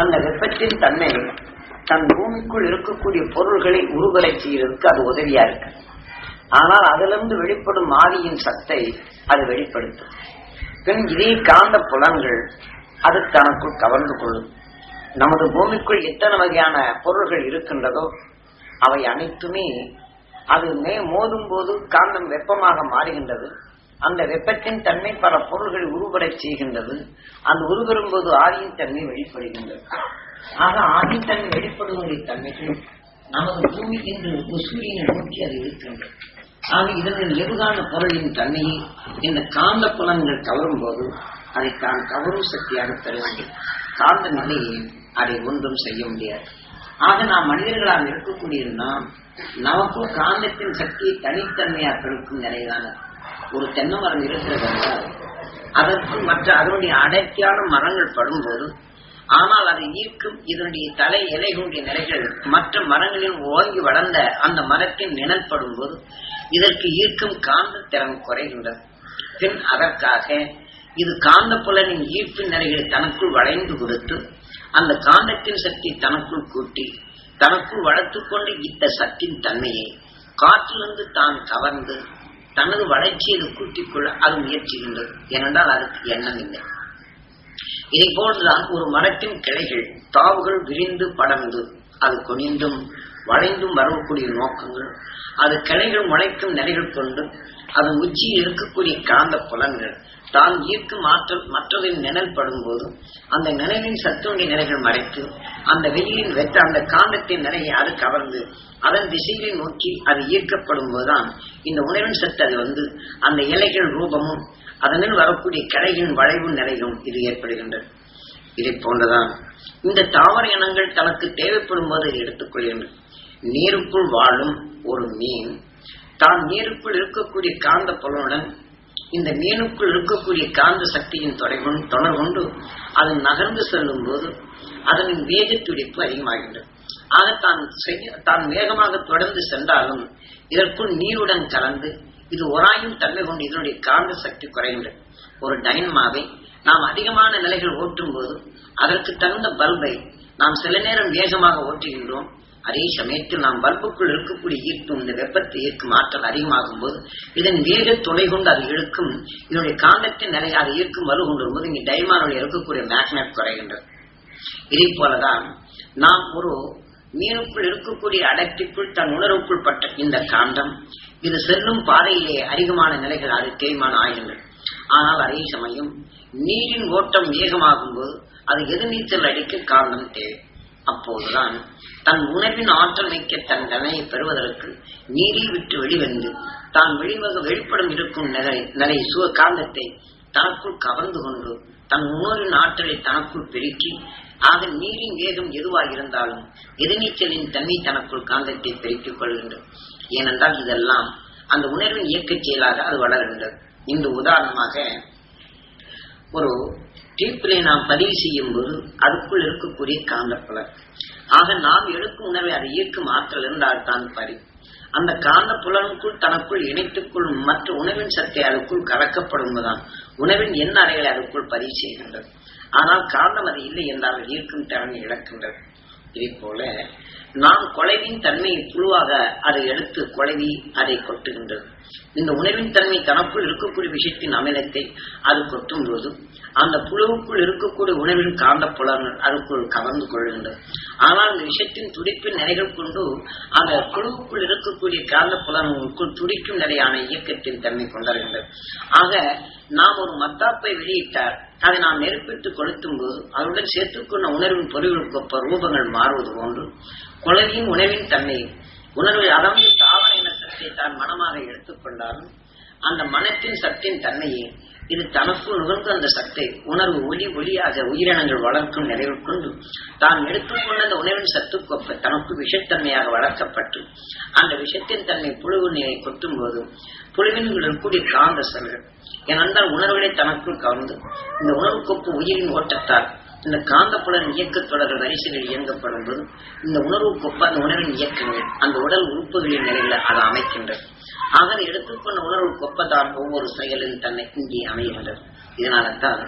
அந்த வெப்பத்தின் தன்மை தன் பூமிக்குள் இருக்கக்கூடிய பொருள்களை உருவலை செய்யறதுக்கு அது உதவியா இருக்கு. ஆனால் அதிலிருந்து வெளிப்படும் ஆவியின் சத்தை அது வெளிப்படுத்தும். பின் இதே காந்த புலன்கள் அது தனக்குள் கவர்ந்து கொள்ளும். நமது பூமிக்குள் எத்தனை வகையான பொருள்கள் இருக்கின்றதோ அவை அனைத்துமே அது மே மோதும் போது காந்தம் வெப்பமாக மாறுகின்றது. அந்த வெப்பத்தின் தன்மை பல பொருள்களை உருவடச் செய்கின்றது. அந்த உருவரும் போது ஆதியின் தன்மை வெளிப்படுகின்றது. ஆக ஆதியின் தன்மை வெளிப்படுவதை தன்மைகள் நமது பூமி என்று ஒரு சூரியனை நோக்கி அது இருக்கின்றது. ஆக இதனின் எதுகான பொருளின் தன்மையை இந்த காந்த புலன்கள் கவரும் போது அதை தான் கவரும் சக்தியாக பெற வேண்டும். காந்த நிலையை அதை ஒன்றும் செய்ய முடியாது. ஆக நாம் மனிதர்களாக இருக்கக்கூடிய நாம் நமக்கும் காந்தத்தின் சக்தியை தனித்தன்மையாக பெருக்கும் நிலைதான ஒரு தென்னை மரம் இருக்கிறது என்றால் அதற்கு மற்ற அதனுடைய அடர்த்தியான மரங்கள் படும்போது ஆனால் அதை ஈர்க்கும் இதனுடைய தலை இலைகளுடைய நிலைகள் மற்ற மரங்களில் ஓங்கி வளர்ந்த அந்த மரத்தின் நிழல் படும்போது இதற்கு ஈர்க்கும் காந்த திறன் குறைகின்றது. பின் அதற்காக இது காந்த புலனின் ஈர்ப்பின் நிலைகளை தனக்குள் வளைந்து கொடுத்து அந்த காந்தத்தின் சக்தி தனக்குள் கூட்டி தனக்குள் வளர்த்துக்கொண்டு இத்த சக்தியின் தன்மையை காற்றிலிருந்து தான் கவர்ந்து தனது வளர்ச்சியை கூட்டிக் கொள்ள அது முயற்சிகின்றது ஏனென்றால் அதுக்கு எண்ணம் இல்லை. இதை போன்றுதான் ஒரு மரத்தின் கிளைகள் தாவுகள் விரிந்து படர்ந்து அது குனிந்தும் வளைந்தும் வரக்கூடிய நோக்கங்கள் அது கிளைகள் முளைக்கும் நிலைகள் கொண்டு அது உச்சியில் இருக்கக்கூடிய காந்த புலன்கள் தான் ஈர்க்கும் ஆற்றல் மற்றதின் நிழல் படும்போது அந்த நினைவின் சத்துடைய நிலைகள் மறைத்து அந்த வெயிலில் வெற்ற அந்த காந்தத்தின் நிறைய அது கவர்ந்து அதன் திசையை நோக்கி அது ஈர்க்கப்படும் போதுதான் இந்த உணவின் சத்து அது வந்து அந்த இலைகள் ரூபமும் அதனில் வரக்கூடிய கடையின் வளைவும் நிறையும் இது ஏற்படுகின்றது இதை போன்றுதான் இந்த தாவர இனங்கள் தனக்கு தேவைப்படும் போது எடுத்துக்கொள்கின்றன நீருக்குள் வாழும் ஒரு மீன் தான் நீருக்குள் இருக்கக்கூடிய காந்த புலனுடன் இந்த மீனுக்குள் இருக்கக்கூடிய காந்த சக்தியின் தொடர்பு தொடர் கொண்டு அது நகர்ந்து செல்லும் போது அதனின் வேக துடிப்பு அதிகமாகின்றது. ஆக தான் செய்ய தான் வேகமாக தொடர்ந்து சென்றாலும் இதற்குள் நீருடன் கலந்து இது ஒராயும் தன்மை கொண்டு இதனுடைய காந்த சக்தி குறைகின்றது. ஒரு டைனமாவை நாம் அதிகமான நிலைகள் ஓட்டும் போது அதற்கு தகுந்த பல்பை நாம் சில நேரம் வேகமாக ஓட்டுகின்றோம். அதே சமயத்தில் நாம் பல்புக்குள் இருக்கக்கூடிய ஈர்க்கும் இந்த வெப்பத்தை ஈர்க்கும் ஆற்றல் அதிகமாகும் போது இதன் வேக துணை கொண்டு அது இழுக்கும். இதனுடைய காந்தத்தின் நிலை அதை ஈர்க்கும் வலு கொண்டு வரும்போது இங்கே டைமானுடைய இருக்கக்கூடிய மேக்னட் குறைகின்றது. இதே போலதான் நாம் ஒரு மீனுக்குள் இருக்கக்கூடிய அடர்த்திக்குள் தன் உணர்வுக்குள் பட்ட இந்த காந்தம் இது செல்லும் பாதையிலே அதிகமான நிலைகள் அது தேய்மானம் ஆகின்றன ஆனால் அதே சமயம் நீரின் ஓட்டம் வேகமாகும் போது அது எதிர்நீச்சல் அடிக்க காரணம் தேவை. அப்போதுதான் தன் உணர்வின் ஆற்றல் மிக்க தன் தன்மையை பெறுவதற்கு நீரில் விட்டு வெளிவந்து தான் வெளிவக வெளிப்படும் இருக்கும் நிலை நிலை சுக காந்தத்தை தனக்குள் கவர்ந்து கொண்டு தன் உணர்வின் ஆற்றலை தனக்குள் பெருக்கி ஆக நீரின் வேகம் எதுவாக இருந்தாலும் எதிர்நீச்சலின் தன்மை தனக்குள் காந்தத்தை பெருக்கிக் கொள்கின்றது. ஏனென்றால் இதெல்லாம் அந்த உணர்வின் இயக்கச் செயலாக அது வளர்கின்றது. இந்த உதாரணமாக ஒரு டீப்பிலே நாம் பதிவு செய்யும் போது அதுக்குள் இருக்கக்கூடிய காந்தப்புலர் ஆக நாம் எடுக்கும் உணவை அதை ஈர்க்கும் ஆற்றல் இருந்தால் தான் பரி அந்த காந்த புலனுக்குள் தனக்குள் இணைத்துக் கொள்ளும் மற்ற உணவின் சத்தை அதுக்குள் கலக்கப்படும்போதுதான் உணவின் எண்ண அறைகளை அதுக்குள் பதிவு செய்கின்றது. ஆனால் காந்தம் அது இல்லை என்றால் ஈர்க்கும் திறனை இழக்கின்றது. இதே போல நாம் கொலைவின் தன்மையை புழுவாக அதை எடுத்து கொலைவி அதை கொட்டுகின்றது. இந்த உணர்வின் தன்மை தனக்குள் இருக்கக்கூடிய விஷயத்தின் அமிலத்தை அது கொட்டும் போது அந்த புழுவுக்குள் இருக்கக்கூடிய உணர்வின் காந்த புலங்கள் அதுக்குள் கவர்ந்து கொள்கின்றது. ஆனால் அந்த விஷயத்தின் துடிப்பின் நிலைகள் கொண்டு அந்த புழுவுக்குள் இருக்கக்கூடிய காந்த புலங்களுக்குள் துடிக்கும் நிலையான இயக்கத்தின் தன்மை கொண்டாடுகின்றது ஆக நாம் ஒரு மத்தாப்பை வெளியிட்டார் அதை நாம் நெருப்பிட்டு கொளுத்தும் போது அதனுடன் சேர்த்துக்கொண்ட உணர்வின் பொருள்களுக்கு ரூபங்கள் மாறுவது போன்று குழவியும் உணவின் தன்மையும் உணர்வு அதாவது தாவர சக்தியை தான் மனமாக எடுத்துக்கொண்டாலும் அந்த மனத்தின் சத்தின் தன்மையை இது தனக்கு நுகர்ந்து அந்த சத்தை உணர்வு ஒளி ஒளியாக உயிரினங்கள் வளர்க்கும் நிறைவு கொண்டு தான் எடுத்துக்கொண்ட அந்த உணவின் சத்து சத்துக்கொப்ப தனக்கு விஷத்தன்மையாக வளர்க்கப்பட்டு அந்த விஷத்தின் தன்மை புழுவு நீரை கொட்டும் போது புழுவின் கூடிய காந்த செல்கள் ஏனென்றால் உணர்வுகளை தனக்குள் கவர்ந்து இந்த உணவு கொப்பு உயிரின் ஓட்டத்தால் இந்த காந்தப்புலன் இயக்கத்தொடர்கள் வரிசைகள் இயங்கப்படும் போது இந்த உணர்வு கொப்ப அந்த உணர்வின் இயக்கங்கள் அந்த உடல் உறுப்புகளின் நிலையில அதை அமைக்கின்றது. ஆக எடுத்துக்கொண்ட உணர்வு கொப்பதான் ஒவ்வொரு செயலின் தன்னை இங்கே அமைகின்றது. இதனால தான்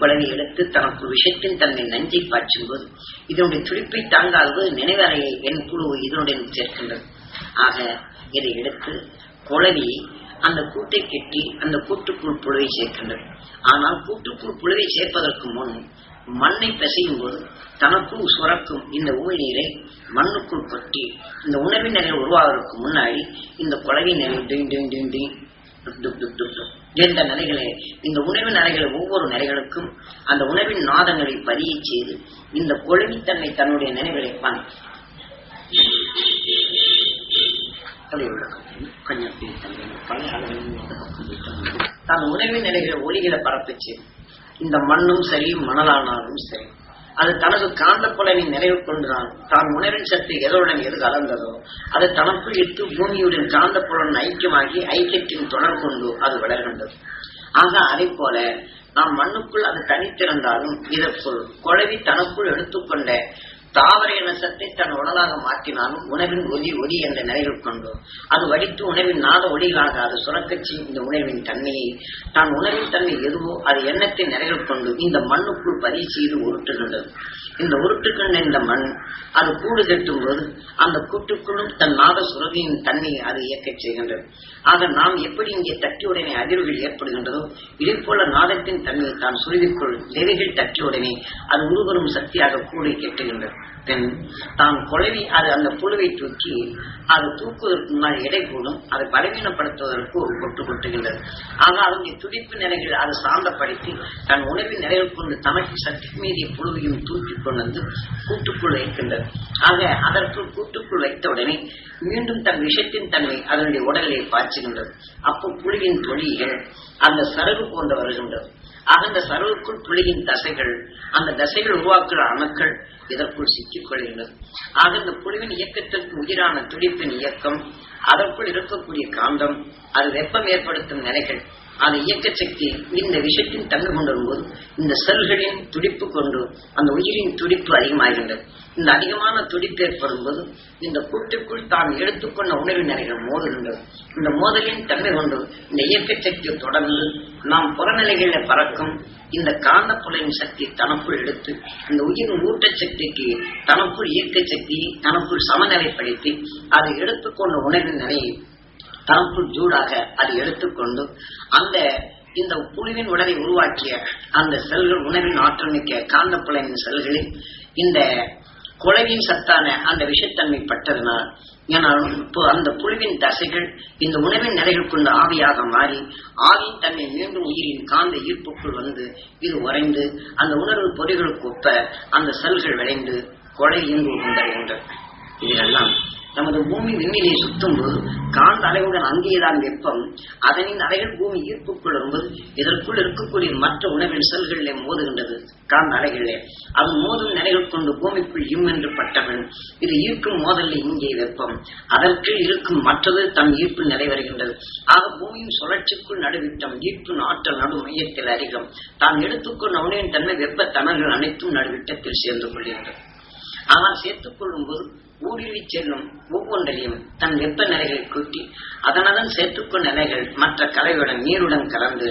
குழவி எடுத்து தனக்கு விஷத்தின் தன்மை நஞ்சை பாய்ச்சும் போது இதனுடைய துடிப்பை தாங்காதது நினைவறையை என் குழு இதனுடன் சேர்க்கின்றது. ஆக இதை எடுத்து குழவி அந்த கூட்டை கெட்டி அந்த கூட்டுக்குள் புழுவை சேர்க்கின்றது. ஆனால் கூட்டுக்குள் புழுவை சேர்ப்பதற்கு முன் மண்ணை பிசையும் போது தனக்குள் சுரக்கும் இந்த உமிழ்நீரை மண்ணுக்குள் கொட்டி இந்த உணவின் நிலை உருவாவதற்கு முன்னாடி இந்த குழவி நிலை டிங் டிங் டிங் டிங் என்ற நிலைகளை இந்த உணவின் நிலைகளை ஒவ்வொரு நிலைகளுக்கும் அந்த உணவின் நாதங்களை பதிய செய்து இந்த கொழுவித்தன்மை தன்னுடைய நினைவுகளை பான் கொஞ்சம் தான் உணவின் நிலைகளை ஒளிகளை பரப்பிச்சு இந்த மண்ணும் சரி மணலானாலும் சரி. அது தனது காந்த புலனின் நிறைவு கொண்டுதான். தான் உணவின் சக்தி எதனுடன் எது கலந்ததோ அது தனக்குள் இட்டு பூமியுடன் காந்த புலன் ஐக்கியமாகி ஐக்கியத்தின் தொடர் கொண்டு அது வளர்கின்றது. ஆக அதை போல நாம் மண்ணுக்குள் அது தனித்திருந்தாலும் இதற்குள் குழவி தனக்குள் எடுத்துக்கொண்ட தாவர இனசத்தை தன் உடலாக மாற்றினாலும் உணவின் ஒலி ஒலி என்ற நிலையில் கொண்டு. அது வடித்து உணவின் நாத ஒளிகளாக அது சுரக்கச்சி இந்த உணவின் தன்மையை தான் உணவின் தன்மை எதுவோ அது எண்ணத்தை நிலையில் கொண்டு இந்த மண்ணுக்குள் பதிவு செய்து உருட்டுகின்றது. இந்த உருட்டுகின்ற இந்த மண் அது கூடு கட்டும் போது அந்த கூட்டுக்குள்ளும் தன் நாத சுரதியின் தன்மையை அது இயக்கச் செய்கின்றது. ஆக நாம் எப்படி இங்கே தட்டியுடனே அதிர்வுகள் ஏற்படுகின்றதோ இதே போல நாதத்தின் தன்மையை தான் சுருதிக்குள் நெறிகள் தட்டியுடனே அது உருவரும் சக்தியாக கூடி கெட்டுகின்றது. பெண் தான் குழவி அது அந்த புழுவை தூக்கி அது தூக்குவதற்கு முன்னால் எடை கூடும் அதை பலவீனப்படுத்துவதற்கு ஒரு கொட்டு கொட்டுகின்றது ஆக அதனுடைய துடிப்பு நிலைகள் அது சாந்தப்படுத்தி தன் உணவின் நிலைகள் கொண்டு தனக்கு சக்தி மீறிய புழுவையும் தூக்கி கொண்டு வந்து கூட்டுக்குள் வைக்கின்றது. ஆக அதற்குள் கூட்டுக்குள் வைத்த உடனே மீண்டும் தன் விஷத்தின் தன்மை அதனுடைய உடலை பாய்ச்சுகின்றது. அப்போ புழுவின் தொழில்கள் அந்த சரகு போன்ற வருகின்றது ஆக அந்த சரவுக்குள் புலியின் தசைகள் அந்த தசைகள் உருவாக்குற அணுக்கள் இதற்குள் சிக்கிக் கொள்கின்றது ஆக இந்த புலிவின் இயக்கத்திற்கு உயிரான துடிப்பின் இயக்கம் அதற்குள் இருக்கக்கூடிய காந்தம் அது வெப்பம் ஏற்படுத்தும் நிலைகள் அந்த இயக்க சக்தி இந்த விஷயத்தின் தங்கு கொண்டு வரும்போது இந்த செல்களின் துடிப்பு கொண்டு அந்த உயிரின் துடிப்பு அதிகமாகின்றது. இந்த அதிகமான துடிப்பு ஏற்படும் போது இந்த கூட்டுக்குள் தான் எடுத்துக்கொண்ட உணர்வு நிலைகள் மோதுகின்றது. இந்த மோதலின் தன்மை கொண்டு இந்த இயக்க சக்தியை தொடர்ந்து நாம் புறநிலைகளில் பறக்கும் இந்த காந்த புலையின் சக்தி தனக்குள் எடுத்து இந்த உயிரின் ஊட்டச்சக்திக்கு தனக்குள் இயக்க சக்தியை தனக்குள் சமநிலைப்படுத்தி அதை எடுத்துக்கொண்ட உணர்வின் நிலையை தனக்குள் ஜூடாக அதை எடுத்துக்கொண்டு அந்த இந்த புழுவின் உடலை உருவாக்கிய அந்த செல்கள் உணவின் ஆற்றல் மிக்க காந்த செல்களில் இந்த குழவின் சத்தான அந்த விஷத்தன்மை பட்டதனால் ஏனால் இப்போ அந்த புழுவின் தசைகள் இந்த உணவின் நிலைகள் கொண்டு ஆவியாக மாறி ஆவியின் தன்னை மீண்டும் உயிரின் காந்த ஈர்ப்புக்குள் வந்து இது உறைந்து அந்த உணர்வு பொறிகளுக்கு ஒப்ப அந்த செல்கள் விளைந்து கொலை இயங்கு கொண்டடைகின்றன இதெல்லாம் நமது பூமி விண்ணிலே சுத்தும் போது காந்த அலைவுடன் அங்கேதான் வெப்பம் அதனின் அலைகள் பூமி ஈர்ப்புக்குள் வரும்போது இதற்குள் இருக்கக்கூடிய மற்ற உணவின் செல்களிலே மோதுகின்றது காந்த அலைகளிலே அது மோதும் நிலைகள் கொண்டு பூமிக்குள் இம் என்று பட்டவன். இது ஈர்க்கும் மோதலில் இங்கே வெப்பம். அதற்கு இருக்கும் மற்றது தம் ஈர்ப்பு நிலை வருகின்றது. ஆக பூமியின் சுழற்சிக்குள் நடுவிட்டம் ஈர்ப்பு ஆற்றல் நடு மையத்தில் அதிகம் தான் எடுத்துக்கொண்ட உணவின் தன்மை வெப்ப தணல்கள் அனைத்தும் நடுவிட்டத்தில் சேர்ந்து கொள்கின்றது. ஆனால் சேர்த்துக் கொள்ளும் போது ஊடுருவிச் செல்லும் ஒவ்வொன்றையும் தன் வெப்ப நிலைகளை கூட்டி அதனதன் சேர்த்துக்கொண்ட நிலைகள் மற்ற கலையுடன் நீருடன் கலந்து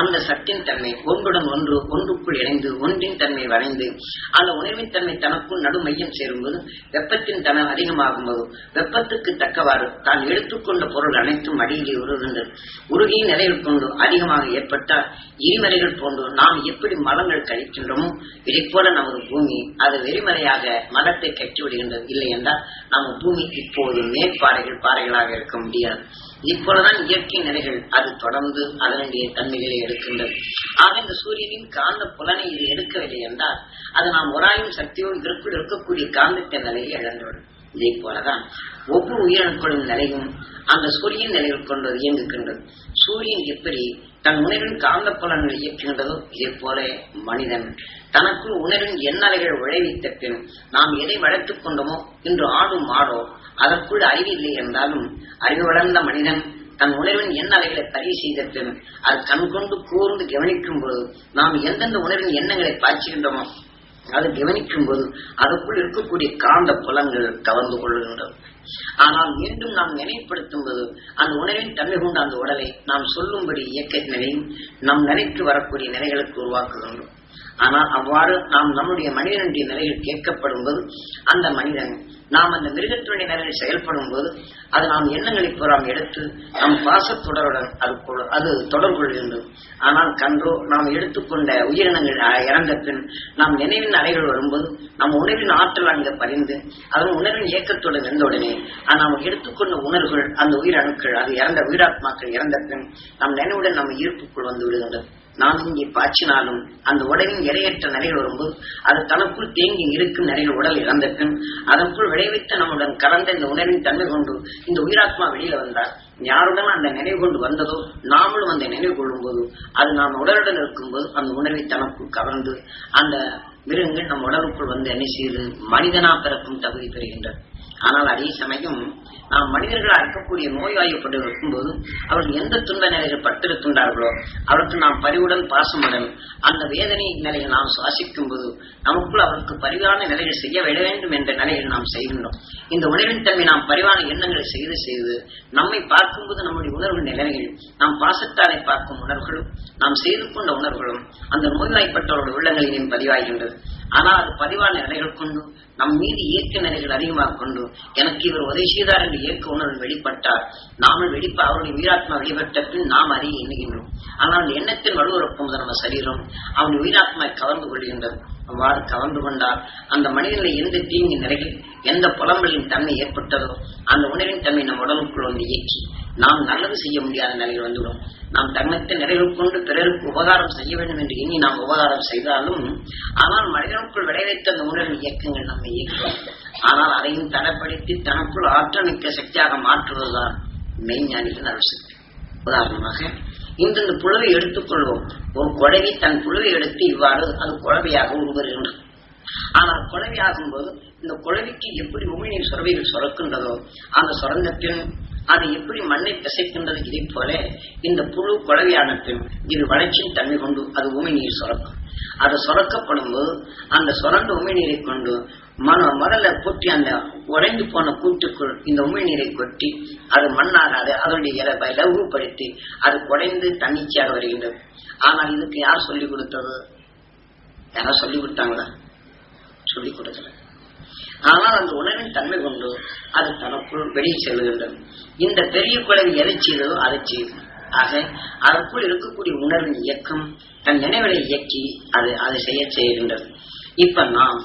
அந்த சத்தின் தன்மை ஒன்றுடன் ஒன்று ஒன்றுக்குள் இணைந்து ஒன்றின் தன்மை வரைந்து அந்த உணர்வின் தன்மை தனக்குள் நடுமையம் சேரும்போது வெப்பத்தின் தனம் அதிகமாகும் போது வெப்பத்துக்கு தக்கவாறு தான் எடுத்துக்கொண்ட பொருள் அனைத்தும் அடியிலே உருகின்றது உருகிய நிலைகள் கொண்டு அதிகமாக ஏற்பட்டால் இருமலைகள் போன்று நாம் எப்படி மலங்கள் கழிக்கின்றோமோ இதை போல நமது பூமி அது வெறிமலையாக மலத்தை கட்டிவிடுகின்றது இல்லை என்றால் நம்ம பூமிக்கு இப்போது மேற்பாறைகள் பாறைகளாக இருக்க முடியாது. இப்பொழுதுதான் இயற்கை நிலைகள் அது தொடர்ந்து அதனுடைய தன்மைகளை எடுக்கின்றது. ஆக இந்த சூரியனின் காந்த புலனை இது எடுக்கவில்லை என்றால் அது நாம் உராயும் சக்தியோடு இதற்குள் இருக்கக்கூடிய காந்தத்தின் நிலையை இழந்துவிடும். இதே போலதான் ஒவ்வொரு உயிரணுக்களின் நிலையும் அந்த சூரியன் நிலையில் கொண்டு இயங்குகின்றது. சூரியன் எப்படி தன் உணர்வின் காந்த புலன்களை இயக்குகின்றதோ. இதே போல மனிதன் தனக்குள் உணர்வின் எண்ணலைகள் விளைவித்த பின் நாம் எதை வளர்த்துக் கொண்டோமோ இன்று ஆடும் மாடோ அதற்குள் அறிவு இல்லை என்றாலும் அறிவு வளர்ந்த மனிதன் தன் உணர்வின் எண்ணலைகளை பதிவு செய்த பின் அது கண்கொண்டு கூர்ந்து கவனிக்கும் பொழுது நாம் எந்தெந்த உணர்வின் எண்ணங்களை பாய்ச்சுகின்றோமோ அதை கவனிக்கும் போது அதுக்குள் இருக்கக்கூடிய காந்த புலங்கள் கவர்ந்து கொள்கின்றது ஆனால் மீண்டும் நாம் நினைப்படுத்தும் போது அந்த உணர்வின் தன்மை கொண்ட அந்த உடலை நாம் சொல்லும்படி இயக்க நிலையும் நம் நிலைக்கு வரக்கூடிய நிலைகளுக்கு உருவாக்குகின்றோம். ஆனால் அவ்வாறு நாம் நம்முடைய மனிதனுடைய நிலையில் கேட்கப்படும் போது அந்த மனிதன் நாம் அந்த மிருகத்துடைய நிலையில் செயல்படும் போது அது நாம் எண்ணங்களை பூராம் எடுத்து நம் பாசத்தொடருடன் அது அது தொடர்பு கொள்கின்றது. ஆனால் கன்றோ நாம் எடுத்துக்கொண்ட உயிரினங்கள் இறந்த பின் நாம் நினைவின் அலைகள் வரும்போது நம் உணர்வின் ஆற்றல் அங்கு பதிந்து அதன் உணர்வின் இயக்கத்துடன் இருந்தவுடனே அது நாம் எடுத்துக்கொண்ட உணர்வுகள் அந்த உயிரணுக்கள் அது இறந்த உயிராத்மாக்கள் இறந்த பின் நம் நினைவுடன் நம்ம ஈர்ப்புக்குள் வந்து விடுகின்றது. நாம் இங்கே பாய்ச்சினாலும் அந்த உடலின் எடையற்ற நிலைகள் வரும்போது அது தனக்குள் தேங்கி இருக்கும் நிலையில் உடல் இறந்த பின் அதற்குள் விளைவித்த நம்முடன் கலந்த இந்த உணர்வின் தன்மை கொண்டு இந்த உயிராத்மா வெளியில வந்தார் யாருடன் அந்த நினைவு கொண்டு வந்ததோ நாமளும் அந்த நினைவு கொள்ளும் போது அது நாம் உடலுடன் இருக்கும்போது அந்த உணர்வை தனக்குள் கவர்ந்து அந்த மிருகங்கள் நம் உடலுக்குள் வந்து என்ன செய்து மனிதனா பிறக்கும் தகுதி பெறுகின்றது ஆனால் அதே சமயம் நாம் மனிதர்களாக இருக்கக்கூடிய நோய்வாய்ப்பட்டு இருக்கும்போது அவர்கள் எந்த துன்ப நிலையில் பட்டிருக்கின்றார்களோ அவருக்கு நாம் பரிவுடன் பாசமுடன் அந்த வேதனை நிலையை நாம் சுவாசிக்கும் போது நமக்குள் அவருக்கு பரிவான நிலையில் செய்ய விட வேண்டும் என்ற நிலையில் நாம் செய்கின்றோம். இந்த உணர்வின் தன்மை நாம் பரிவான எண்ணங்களை செய்து செய்து நம்மை பார்க்கும்போது நம்முடைய உணர்வு நிலைகள் நாம் பாசத்தாலை பார்க்கும் உணர்வுகளும் நாம் செய்து கொண்ட உணர்வுகளும் அந்த நோய்வாய்ப்பட்டவருடைய உள்ளங்களிலும் பதிவாகின்றது. ஆனால் அது பதிவான நிலைகள் கொண்டு நம் மீது இயக்க நிலைகள் அதிகமாக கொண்டு எனக்கு இவர் உதவி செய்தார் என்று இயக்க உணர்வு வெளிப்பட்டார். நாமும் வெளிப்ப அவருடைய உயிராத்மா வெளிப்பட்ட பின் நாம் அறிய எண்ணுகின்றோம். ஆனால் எண்ணத்தின் வலுவரப்பும் நம்ம சரீரம். அவனுடைய உயிராத்மாவை கவர்ந்து கொள்கின்றது. அவ்வாறு கவர்ந்து கொண்டால் அந்த மனிதனில் எந்த தீங்கு நிலையில் எந்த புலம்பலின் தன்மை ஏற்பட்டதோ அந்த உணர்வின் தன்மை நம் உடலுக்குள் வந்து இயக்கி நாம் நல்லது செய்ய முடியாத நிலையில் வந்துவிடும். நாம் தர்மத்தை நிறைவு கொண்டு பிறருக்கு உபகாரம் செய்ய வேண்டும் என்று எண்ணி நாம் உபகாரம் செய்தாலும் ஆனால் மனிதனுக்குள் விளைவித்த அந்த உணர்வு இயக்கங்கள் நம்மை இயக்கும். ஆனால் அதையும் தடைப்படுத்தி தனக்குள் ஆற்றல் மிக்க சக்தியாக மாற்றுவதுதான் மெய்ஞானிகள் அரசு சக்தி. உதாரணமாக இன்று இந்த புழுவை எடுத்துக்கொள்வோம். ஒரு குழவி தன் புழுவை எடுத்து இவ்வாறு அது குழவையாக உருவருகின்றது ஆனால் குழவி ஆகும்போது இந்த குழவிக்கு எப்படி உமிழ்நீர் சுரவைகள் சுரக்கின்றதோ அந்த சுரந்த பின் அது எப்படி மண்ணை பிசைக்கின்றது இதை போல இந்த புழு குழவியான பின் இது வளர்ச்சியின் தன்மை கொண்டு அது உமிழ்நீர் சுரக்கும். அது சுரக்கப்படும் போது அந்த சுரண்ட உமிழ்நீரை கொண்டு மன முதல்ல கொட்டி அந்த உறைந்து போன கூட்டுக்குள் இந்த உமிழ்நீரை கொட்டி அது மண்ணாகாது அதனுடைய இலவை லகுப்படுத்தி அது குறைந்து தன்னிச்சையாக வருகின்றது. ஆனால் இதுக்கு யார் சொல்லிக் கொடுத்தது? யாரா சொல்லி கொடுத்தாங்களா? சொல்லிக் கொடுக்கல. ஆனால் அந்த உணவின் தன்மை கொண்டு அது தனக்குள் வெளியே செல்கின்றது இந்த பெரிய குழந்தை எதை செய்ததோ அதை செய்யும் ஆக அதற்குள் இருக்கக்கூடிய உணர்வின் இயக்கம் தன் நினைவுகளை இயக்கி அது அதை செய்ய செய்கின்றது. இப்ப நாம்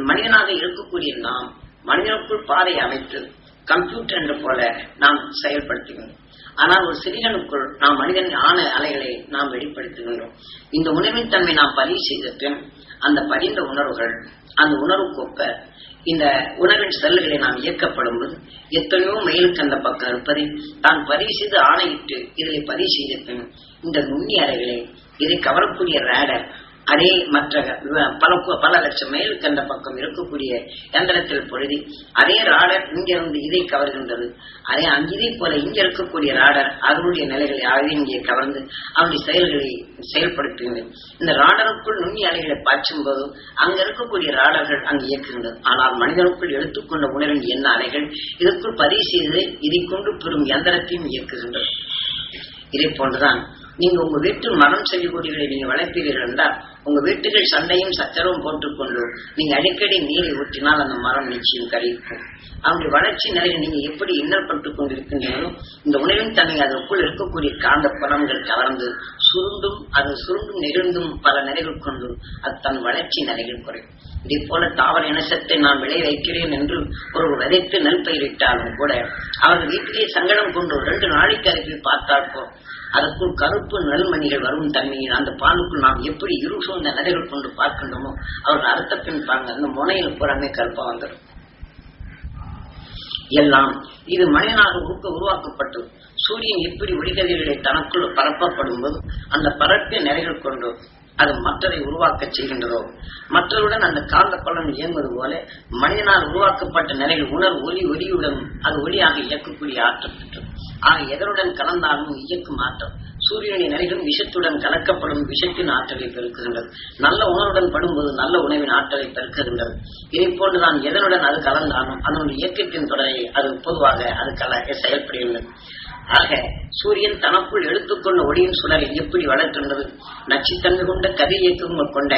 மனிதனாக இருக்கக்கூடிய நாம் மனிதனுக்குள் பாதை அமைத்து கம்ப்யூட்டர் என்று போல நாம் செயல்படுத்துகிறோம். ஆனால் ஒரு சிறியனுக்குள் நாம் மனிதன் ஆன அலைகளை நாம் வெளிப்படுத்துகின்றோம் இந்த உணர்வின் தன்மை நாம் பதிவு செய்த பின் அந்த பதிந்த உணர்வுகள் அந்த உணர்வுக்கொப்ப இந்த உணவின் செல்லுகளை நாம் இயக்கப்படும் போது எத்தனையோ மயிலுக்கு அந்த பக்கம் இருப்பதை தான் பதிவு செய்து ஆணையிட்டு இதை பதிவு செய்த பின் இந்த நுண்ணி அறைகளை இதை கவரக்கூடிய ரேடர் அதே மற்ற பல பல லட்சம் மைலுக்கு அந்த பக்கம் இருக்கக்கூடிய எந்திரத்தில் பொழுதி அதே ராடர் இங்கிருந்து இதை கவர்கின்றது. அதே இதை போல இங்க இருக்கக்கூடிய ராடர் அதனுடைய நிலைகளை ஆகவே இங்கே கவர்ந்து அவனுடைய செயல்களை செயல்படுத்துகின்றது இந்த ராடருக்குள் நுண்ணி அலைகளை பாய்ச்சும் போது அங்க இருக்கக்கூடிய ராடர்கள் அங்கு இயக்குகின்றது. ஆனால் மனிதனுக்குள் எடுத்துக்கொண்ட உணரின் என்ன அலைகள் இதற்குள் பதிவு செய்து இதை கொண்டு பெறும் எந்திரத்தையும் இயக்குகின்றது. இதை போன்றுதான் நீங்க உங்க வீட்டு மரம் செடி நீங்கள் நீங்க வளர்ப்பீர்கள் என்றால் உங்க வீட்டுகள் சண்டையும் சச்சரவும் போட்டுக்கொண்டு நீங்க அடிக்கடி நீரை ஊற்றினால் அந்த மரம் நிச்சயம் கழிக்கும். அவருடைய வளர்ச்சி நிலையை நீங்க எப்படி இன்னற்பட்டுக் கொண்டிருக்கின்றீர்களோ இந்த உணவின் தன்மை அதற்குள் இருக்கக்கூடிய காந்த புலங்கள் கவர்ந்து சுருண்டும் அது சுருண்டும் நெருந்தும் பல நிலைகள் கொண்டு அது தன் வளர்ச்சி நிலையில் குறையும். இதே போல தாவர இனசத்தை நான் விளை வைக்கிறேன் என்று ஒரு விதைத்து நெல் பயிரிட்டாலும் கூட அவர்கள் வீட்டிலேயே சங்கடம் கொண்டு ஒரு ரெண்டு நாளைக்கு அருகே பார்த்தாற்போ அதற்குள் கருப்பு நெல்மணிகள் வரும் தன்மையில் அந்த பாலுக்குள் நாம் எப்படி இரு இந்த நதிகள் கொண்டு பார்க்கின்றோமோ அவர்கள் அறுத்த பின் பாருங்க அந்த முனையில் புறமே கருப்பா வந்துடும். எல்லாம் இது மனிதனாக உருக்க உருவாக்கப்பட்டு சூரியன் எப்படி ஒளிகதிர்களை தனக்குள் பரப்பப்படும் போது அந்த பரப்பிய நிறைகள் கொண்டு அது மற்றதை உருவாக்க செய்கின்றதோ மற்றவருடன் அந்த காந்த பலன் இயங்குவது போல மனிதனால் உருவாக்கப்பட்ட நிலைகள் உணர் ஒலி ஒலியுடன் அது ஒளியாக இயக்கக்கூடிய ஆற்றல் பெற்றது. ஆக எதனுடன் கலந்தாலும் இயக்கும் ஆற்றல் சூரியனின் நிலைகளும் விஷத்துடன் கலக்கப்படும் விஷத்தின் ஆற்றலை பெருக்குகின்றது. நல்ல உணவுடன் படும்போது நல்ல உணவின் ஆற்றலை பெருக்குகின்றது. இதை போன்றுதான் எதனுடன் அது கலந்தாலும் அதனுடைய இயக்கத்தின் தொடரை அது பொதுவாக அது கல செயல்படுகின்றது. ஆக சூரியன் தனக்குள் எடுத்துக்கொண்ட ஒளியின் சுடரை எப்படி வளர்க்கின்றது? நச்சுத்தன்மை கொண்ட கதை இயக்கங்கள் கொண்ட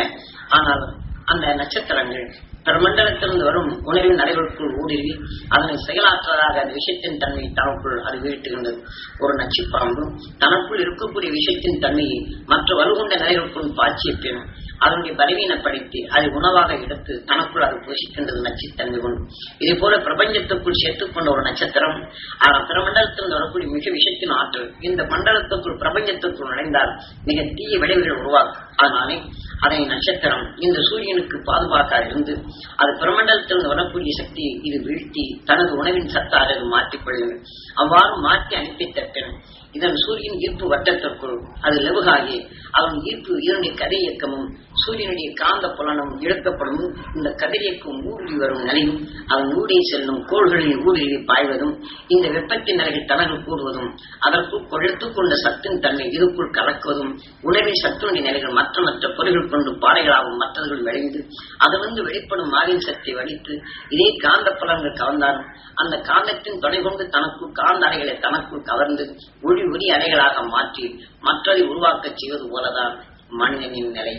ஆனால் அந்த நட்சத்திரங்கள் பிரமண்டலத்திலிருந்து வரும் உணவின் நடைகளுக்குள் ஊடுருவி அதனை செயலாற்றுவதாக அந்த விஷயத்தின் தன்மை தனக்குள் அது வீழ்த்துகின்றது ஒரு நச்சுப்பாம்பு தனக்குள் இருக்கக்கூடிய விஷயத்தின் தன்மையை மற்ற வலுகொண்ட நிலைகளுக்குள் பாய்ச்சிய பின் அதனுடைய பலவீனப்படுத்தி அதை உணவாக எடுத்து தனக்குள் அது போஷிக்கின்றது நச்சுத்தன்மை கொண்டு. இதே போல பிரபஞ்சத்துக்குள் சேர்த்துக்கொண்ட ஒரு நட்சத்திரம் ஆனால் பிரமண்டலத்திலிருந்து வரக்கூடிய மிக விஷத்தின் ஆற்றல் இந்த மண்டலத்துக்குள் பிரபஞ்சத்துக்குள் நுழைந்தால் மிக தீய விளைவுகள் உருவாக்கும். அதனாலே அதை நட்சத்திரம் இந்த சூரியனுக்கு பாதுகாக்க இருந்து அது பிரமண்டலத்திலிருந்து வரக்கூடிய சக்தியை இது வீழ்த்தி தனது உணவின் சத்தாக மாற்றிக்கொள்ளுங்கள் அவ்வாறு மாற்றி அனுப்பி பின் இதன் சூரியன் ஈர்ப்பு வட்டத்திற்குள் அது லெவுகாகி அவன் ஈர்ப்பு இதனுடைய கதை இயக்கமும் சூரியனுடைய காந்த புலனும் இழுக்கப்படும் இந்த கதிரியக்கம் ஊடுருவி வரும் நிலையும் அவன் ஊடே செல்லும் கோள்களின் ஊடுருவி பாய்வதும் இந்த வெப்பத்தின் நிலைகள் தனகு கூடுவதும் அதற்குள் கொழுத்துக் கொண்ட சத்தின் தன்மை இதுக்குள் கலக்குவதும் உணவின் சத்துனுடைய நிலைகள் மற்ற மற்ற பொருள்கள் கொண்டு பாறைகளாகவும் மற்றவர்கள் விளைந்து அதிலிருந்து வெளிப்படும் மாவின் சக்தி வடித்து இதே காந்த புலன்கள் கவர்ந்தாலும் அந்த காந்தத்தின் துணை கொண்டு தனக்குள் காந்த அலைகளை தனக்குள் கவர்ந்து ஒளி ஒளி அலைகளாக மாற்றி மற்றதை உருவாக்கச் செய்வது போலதான் மனிதனின் நிலை.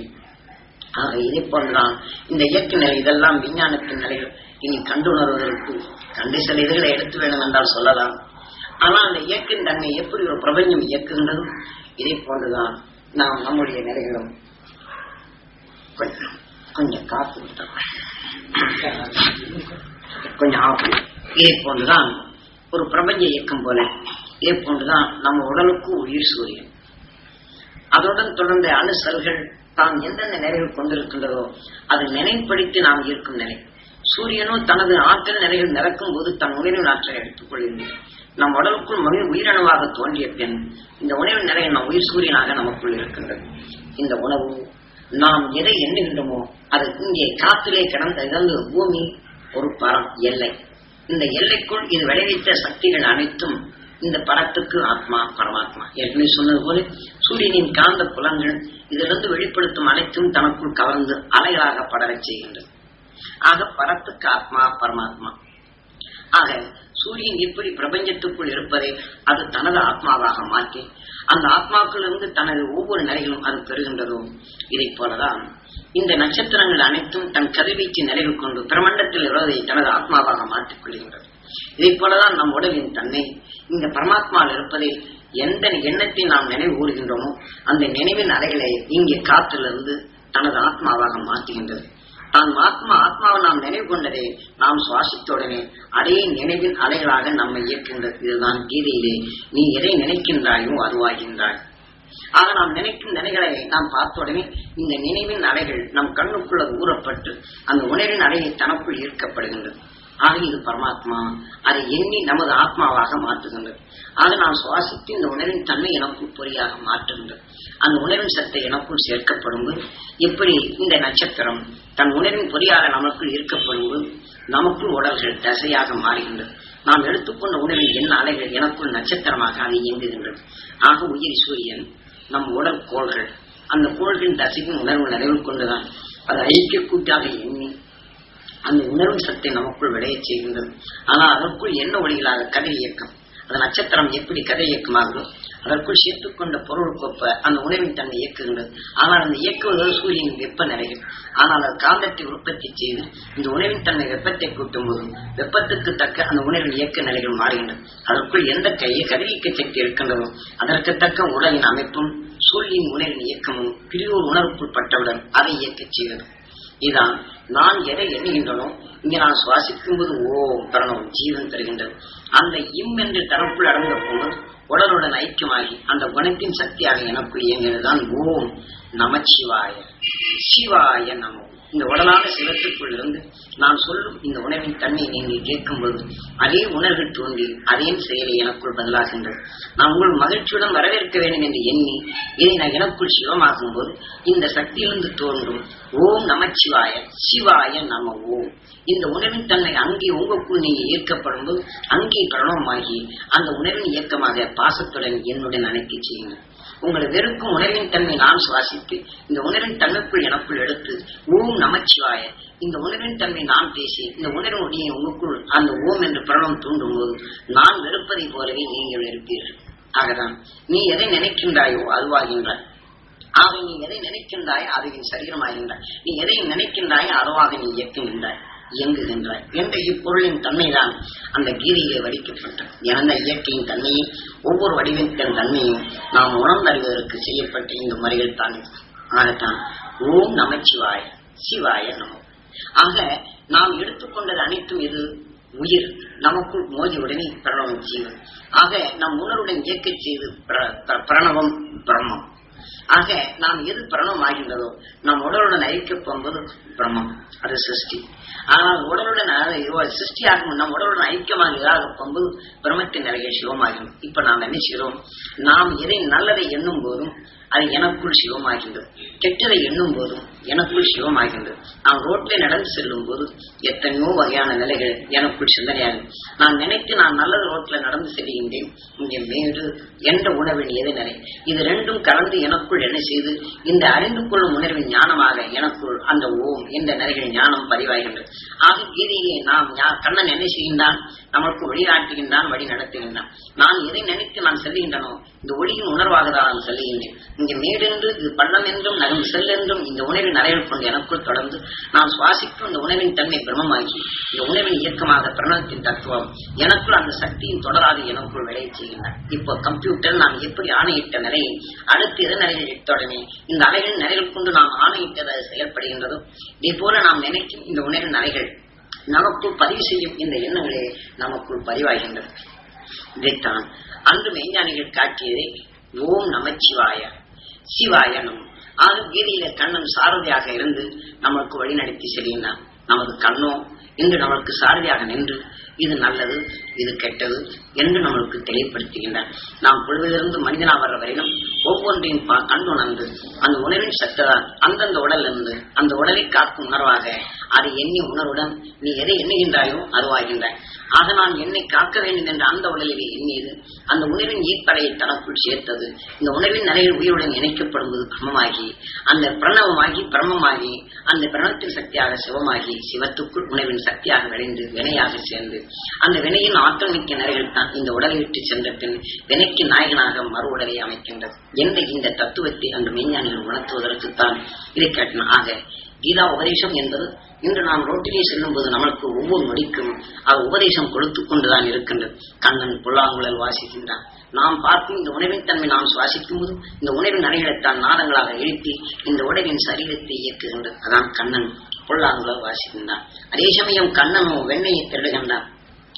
ஆக இதை போன்றுதான் இந்த இயற்கை நிலை இதெல்லாம் விஞ்ஞானத்தின் நிலைகள். இனி கண்டுணர்வதற்கு கண்டு சில இதுகளை எடுத்து வேண்டும் என்றால் சொல்லலாம். ஆனால் அந்த இயற்கையின் தன்மை எப்படி ஒரு பிரபஞ்சம் இயக்குகின்றது? இதை போன்றுதான் நாம் நம்முடைய நிலைகளும். கொஞ்சம் கொஞ்சம் காத்து கொஞ்சம் ஆஃப் இதை போன்றுதான் ஒரு பிரபஞ்ச இயக்கம் போல. இதே போன்றுதான் நம்ம உடலுக்கு உயிர் சூரியன் அதனுடன் தொடர்ந்த அணுசல்கள் தான் எந்தெந்த நிலைகள் கொண்டிருக்கின்றதோ அதை நினைப்படுத்தி நாம் இருக்கும் நிலை. சூரியனும் தனது ஆற்றல் நிலைகள் நிறக்கும் போது தன் உணவு ஆற்றலை எடுத்துக் கொள்கின்றேன். நம் உடலுக்குள் மகிழ் உயிரணுவாக தோன்றிய பின் இந்த உணவு நிறைய நம் உயிர் சூரியனாக நமக்குள் இருக்கின்றது. இந்த உணவு நாம் எதை எண்ணுகின்றோமோ அது இங்கே காத்திலே கிடந்த இழந்து பூமி ஒரு பரம் எல்லை. இந்த எல்லைக்குள் இது விளைவித்த சக்திகள் அனைத்தும் இந்த பரத்துக்கு ஆத்மா பரமாத்மா. ஏற்கனவே சொன்னது போல சூரியனின் காந்த புலங்கள் இதிலிருந்து வெளிப்படுத்தும் அனைத்தும் தனக்குள் கவர்ந்து அலைகளாக படரச் செய்கின்றது ஆக பரத்துக்கு ஆத்மா பரமாத்மா. ஆக சூரியன் எப்படி பிரபஞ்சத்துக்குள் இருப்பதை அது தனது ஆத்மாவாக மாற்றி அந்த ஆத்மாக்களிலிருந்து தனது ஒவ்வொரு நிலைகளும் அது பெறுகின்றதோ இதை போலதான் இந்த நட்சத்திரங்கள் அனைத்தும் தன் கதிர்வீச்சு நிலைவு கொண்டு பிரமண்டத்தில் இருப்பதை தனது ஆத்மாவாக மாற்றிக் கொள்கின்றது இதை போலதான் நம் உடலின் தன்மை. இந்த பரமாத்மாவில் இருப்பதை எந்த எண்ணத்தை நாம் நினைவு கூறுகின்றோமோ அந்த நினைவின் அலைகளை இங்கே காற்றிலிருந்து தனது ஆத்மாவாக மாற்றுகின்றது. தான் ஆத்மா ஆத்மாவை நாம் நினைவு கொண்டதை நாம் சுவாசித்தவுடனே அதே நினைவின் அலைகளாக நம்மை இயக்கின்றது இதுதான் கீதையிலே நீ எதை நினைக்கின்றாயோ அதுவாகின்றாய். ஆக நாம் நினைக்கும் நிலைகளை நாம் பார்த்த உடனே இந்த நினைவின் அலைகள் நம் கண்ணுக்குள்ள ஊறப்பட்டு அந்த உணர்வின் அலையை தனக்குள் ஈர்க்கப்படுகின்றது. ஆக இது பரமாத்மா. அதை எண்ணி நமது ஆத்மாவாக மாற்றுகின்றது. ஆக நாம் சுவாசித்து இந்த உணர்வின் தன்மை எனக்கும் பொறியாக மாற்றுகின்றது. அந்த உணர்வின் சத்தை எனக்கும் சேர்க்கப்படும் எப்படி? இந்த நட்சத்திரம் தன் உணர்வின் பொறியாக நமக்குள் இருக்கப்படும். நமக்குள் உடல்கள் தசையாக மாறுகின்றது. நாம் எடுத்துக்கொண்ட உணர்வின் என்ன அலைகள் எனக்குள் நட்சத்திரமாக அதை இயங்குகின்றது. ஆக உயிர் சூரியன் நம் உடல் கோள்கள். அந்த கோள்களின் தசைக்கும் உணர்வு நிறைவு கொண்டுதான் அது ஐக்கிய கூட்டாக எண்ணி அந்த உணர்வு சக்தி நமக்குள் விளையச் செய்கின்றது. ஆனால் அதற்குள் என்ன ஒளிகளாக கதிர் இயக்கம்? அந்த நட்சத்திரம் எப்படி கதை இயக்கமாகுதோ அதற்குள் சேர்த்துக் கொண்ட பொருள் கொப்ப அந்த உணவின் தன்னை இயக்குகின்றது. ஆனால் அந்த இயக்குவது சூரியன் வெப்ப நிலைகள் ஆனால் அது காந்தத்தை உற்பத்தி செய்து இந்த உணவின் தன்மை வெப்பத்தை கூட்டும் போது வெப்பத்துக்கு தக்க அந்த உணவின் இயக்க நிலைகள் மாறுகின்றன. அதற்குள் எந்த கையை கதிரியக்க சக்தி இருக்கின்றதோ அதற்கு தக்க உடலின் அமைப்பும் சூரியன் உணவின் இயக்கமும் பிரிவோர் உணர்வுக்குட்பட்டவுடன் அதை இயக்கச் செய்கிறது. இதுதான். நான் எதை எண்ணுகின்றனோ இங்கே நான் சுவாசிக்கும் போது ஓம் பிரணவம் ஜீவன் தருகின்றது. அந்த இம் என்று தனக்குள் அடங்க போது உடலுடன் ஐக்கியமாகி அந்த குணத்தின் சக்தியாக எனக்குள் இயங்குகிறதுதான் ஓம் நமச்சிவாய. சிவாய நமோ. இந்த உடலான சிவத்துக்குள் இருந்து நான் சொல்லும் இந்த உணவின் தன்மை நீங்கள் கேட்கும்போது அதே உணர்வு தோன்றி அதையும் செயலை எனக்குள் பதிலாகின்றது நான் உங்கள் மகிழ்ச்சியுடன் வரவேற்க வேண்டும் என்று எண்ணி இதை நான் எனக்குள் சிவமாகும் போது இந்த சக்தியிலிருந்து தோன்றும் ஓம் நமச்சிவாய சிவாய நம ஓம் இந்த உணவின் தன்மை அங்கே உங்களுக்குள் நீங்க ஈர்க்கப்படும் போது அங்கே பிரணவமாகி அந்த உணவின் இயக்கமாக பாசத்துடன் என்னுடன் அணைக்க செய்யுங்கள். உங்களை வெறுக்கும் உணர்வின் தன்மை நான் சுவாசித்து இந்த உணர்வின் தன்மைக்குள் எனக்குள் எடுத்து ஓம் நமச்சிவாய இந்த உணர்வின் தன்மை நான் பேசி இந்த உணர்வுடைய உங்களுக்குள் அந்த ஓம் என்று பிரணம் தூண்டும் போது நான் வெறுப்பதை போலவே நீங்கள் இருப்பீர்கள். ஆகதான் நீ எதை நினைக்கின்றாயோ அதுவாகின்றாய். ஆக நீ எதை நினைக்கின்றாய் அதுவின் சரீரமாகின்றாய். நீ எதை நினைக்கின்றாய் அதுவாக நீ இயக்குகின்றாய். இயங்குகின்றாய் என்ற இப்பொருளின் தன்மைதான் அந்த கீதையிலே வடிக்கப்பட்டது. எந்த இயற்கையின் தன்மையை ஒவ்வொரு வடிவத்தின் தன்மையும் நாம் உணர்ந்தறிவதற்கு செய்யப்பட்ட இந்த முறைகள் தான். ஆகத்தான் ஓம் நமச்சிவாய சிவாய நமோ. ஆக நாம் எடுத்துக்கொண்டது அனைத்தும் இது உயிர். நமக்குள் மோதியுடனே பிரணவம் ஜீவன் ஆக நம் உணர்வுடன் இயக்கச் செய்து பிர- பிர- பிரணவம் பிரம்மம். ஆக நாம் எது பிரணவம் ஆகின்றதோ நம் உடலுடன் ஐக்கிய போகும்போது பிரம்மம் அது சிருஷ்டி. ஆனால் உடலுடன் சிருஷ்டி ஆகும் நம் உடலுடன் ஐக்கியமாக இதாக போகும்போது பிரம்மத்தின் நிலைகள் சிவமாகும் இப்ப நாம் என்ன செய்கிறோம்? நாம் எதை நல்லதை எண்ணும் போதும் அது எனக்குள் சிவமாகின்றது. கெட்டதை எண்ணும் போதும் எனக்குள் சிவமாகின்றது. நான் ரோட்ல நடந்து செல்லும் போது எத்தனையோ வகையான நிலைகள் எனக்குள் சிந்தனையாகும். நான் நினைத்து நான் நல்லது ரோட்ல நடந்து செல்கின்றேன். இங்கே மேடு என்ற உணவின் எது நிலை இது ரெண்டும் கலந்து எனக்குள் என்ன செய்து இந்த அறிந்து கொள்ளும் உணர்வின் ஞானமாக எனக்குள் அந்த ஓம் என்ற நிலைகள் ஞானம் பதிவாகின்றது. ஆக கீதையை நாம் கண்ணன் என்ன செய்கின்றான்? நமக்கு வழிகாட்டுகின்றான் வழி நடத்துகின்றான். நான் எதை நினைத்து நான் செல்கின்றனோ இந்த ஒளியின் உணர்வாக தான் நான் செல்கின்றேன் இங்கே மேடென்று இது பள்ளம் என்றும் நகர்ந்து செல்லென்றும் இந்த உணர்வின் அறையில் கொண்டு எனக்குள் தொடர்ந்து நாம் சுவாசிக்கும் இந்த உணவின் தன்மை பிரம்மமாகி இந்த உணவின் இயக்கமாக பிரணவத்தின் தத்துவம் எனக்குள் அந்த சக்தியின் தொடராது எனக்குள் விளைய செய்கின்றன. இப்போ கம்ப்யூட்டர் நாம் எப்படி ஆணையிட்ட நிலையை அடுத்து எது நிலையில் இட்டவுடனே இந்த அலைகளின் நிலைகள் கொண்டு நாம் ஆணையிட்டது அது செயல்படுகின்றதோ இதே போல நாம் நினைக்கும் இந்த உணவின் அலைகள் நமக்குள் பதிவு செய்யும் இந்த எண்ணங்களே நமக்குள் பதிவாகின்றது இதைத்தான் அன்று மெய்ஞானிகள் காட்டியதே ஓம் நமச்சிவாய சிவாய நம. ஆக கீதையில கண்ணன் சாரதியாக இருந்து நமக்கு வழிநடத்தி செல்கின்றான். நமது கண்ணோ இன்று நமக்கு சாரதியாக நின்று இது நல்லது இது கெட்டது என்று நம்மளுக்கு தெளிவுபடுத்துகின்றார். நாம் குழுவிலிருந்து மனிதனாக வர்ற வரையிலும் ஒவ்வொன்றையும் பா- கண்டுணர்ந்து அந்த உணர்வின் சக்திதான் அந்தந்த உடல் இருந்து அந்த உடலை காக்கும் உணர்வாக அதை எண்ணி உணர்வுடன் நீ எதை எண்ணுகின்றாயோ அதுவாகின்ற ஆக நான் என்னை காக்க வேண்டும் என்ற அந்த உடலிலே எண்ணியது அந்த உணர்வின் ஈர்ப்படையை தனக்குள் சேர்த்தது இந்த உணர்வின் நிலையில் உயிருடன் இணைக்கப்படுவது பிரமமாகி அந்த பிரணவமாகி பிரமமாகி அந்த பிரணவத்தின் சக்தியாக சிவமாகி சிவத்துக்குள் உணர்வின் சக்தியாக விளைந்து வினையாக சேர்ந்து அந்த வினையின் ஆற்றல் மிக்க தான் இந்த உடலை விட்டு சென்ற பின் வினைக்கு நாயகனாக மறு உடலை அமைக்கின்றது. என்ற இந்த தத்துவத்தை அந்த மெய்ஞானிகள் உணர்த்துவதற்குத்தான் இதை காட்டின. ஆக கீதா உபதேசம் என்பது இன்று நாம் ரோட்டிலே செல்லும் போது நமக்கு ஒவ்வொரு நொடிக்கும் அது உபதேசம் கொடுத்து கொண்டுதான் இருக்கின்றது. கண்ணன் புல்லாங்குழல் வாசிக்கின்றான். நாம் பார்க்கும் இந்த உணவின் தன்மை நாம் சுவாசிக்கும் போது இந்த உணவின் அறைகளைத்தான் நாதங்களாக எழுப்பி இந்த உடலின் சரீரத்தை இயக்குகின்றது. அதான் கண்ணன் புல்லாங்குழல் வாசிக்கின்றான். அதே சமயம் கண்ணனோ வெண்ணையை திருடுகின்றான்